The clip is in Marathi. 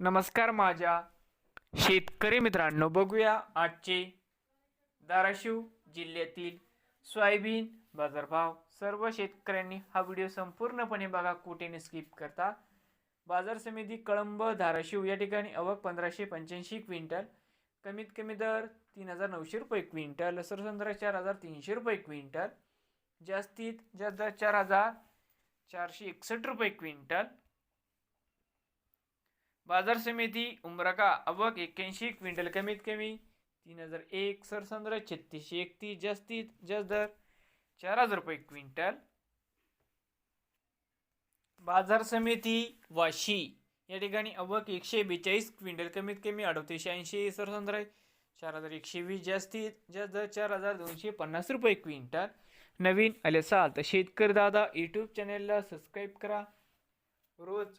नमस्कार माझ्या शेतकरी मित्रांनो बघूया आजचे धाराशिव जिल्ह्यातील सोयाबीन बाजारभाव. सर्व शेतकऱ्यांनी हा व्हिडिओ संपूर्णपणे बघा कुठेने स्किप करता. बाजार समिती कळंब धाराशिव या ठिकाणी अवक पंधराशे पंच्याऐंशी क्विंटल कमीत कमी दर तीन हजार नऊशे रुपये क्विंटल सरसंद्रा चार हजार तीनशे रुपये क्विंटल जास्तीत जास्त दर चार हजार चारशे एकसष्ट रुपये क्विंटल बाजार समिती उमराका अवक एक्क्याऐंशी क्विंटल कमीत कमी तीन हजार एक सरसंद्र छत्तीसशे एकतीस जास्तीत जास्त दर चार हजार रुपये क्विंटल. बाजार समिती वाशी या ठिकाणी अवक एकशे बेचाळीस क्विंटल कमीत कमी अडतीसशे ऐंशी सरसंद्र चार हजार एकशे वीस जास्तीत जास्त दर चार हजार दोनशे पन्नास रुपये क्विंटल. नवीन आले असाल तर शेतकरी दादा यूट्यूब चॅनेलला सबस्क्राईब करा. रोज